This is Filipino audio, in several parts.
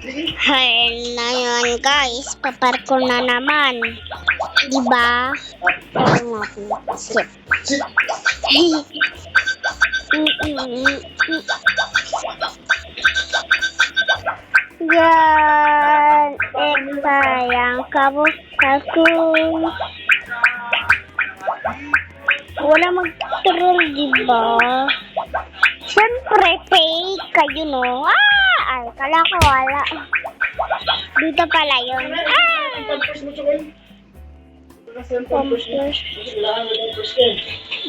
Hi, ngayon guys, paparkour na naman. Diba? Ano nga Skip. Yan, eksayang kabukakun. Wala mag-troll, diba? Siyempre, fake kayo, no? Ah! Ay, kala ko wala. Dito pala yun. Ah! Pampers.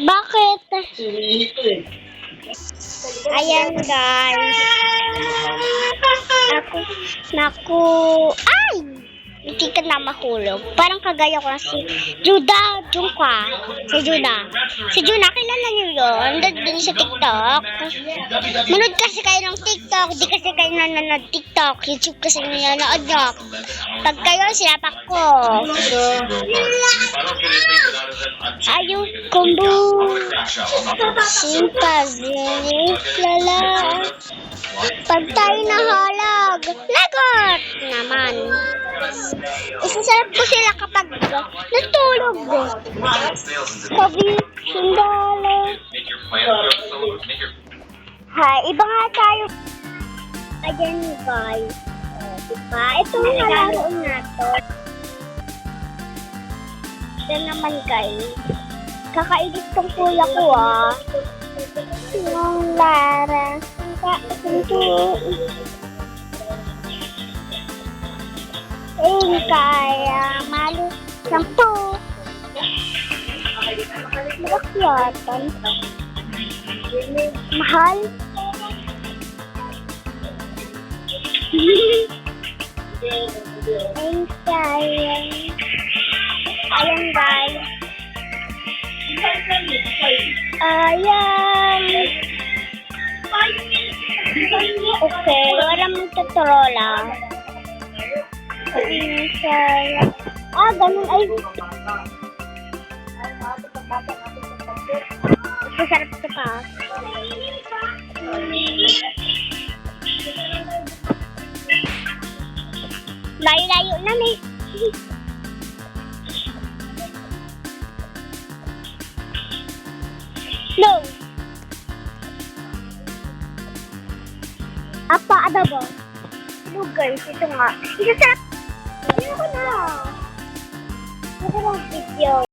Bakit? Ayan, guys. Ako, naku, ay! Hindi ka na mahulog. Parang kagaya ko si Juda Jungkwa. Si Juda. Si Juda, kilala niyo yun? Doon sa TikTok. Manood kasi kayo ng TikTok. Di kasi kayo nanonood TikTok. YouTube kasi nanonood nyo. Pag kayo, sinapak ko. Ayun, kumbu. Simpazini, lala. Pag tayo nahalag, lagot naman. Isasarap ko sila kapag natulog. Sabi, sundalo. Hi, iba nga tayo. Ayan guys. Diba? Ito ang laro na to. Ito naman guys. Kakaidit tong kuya ko ah. Yung Lara. Kakaidit. Ayun kaya malu sampu. Makakyatan. Mahal. Ayun kaya. Ayun guys. Ayan. Okay, wala mong. Ayun kaya. Ah, ganun ay. Masarap ito pa. Layo-layo na eh. No. Apa, ada ba? Guys, ito nga. Isa sa...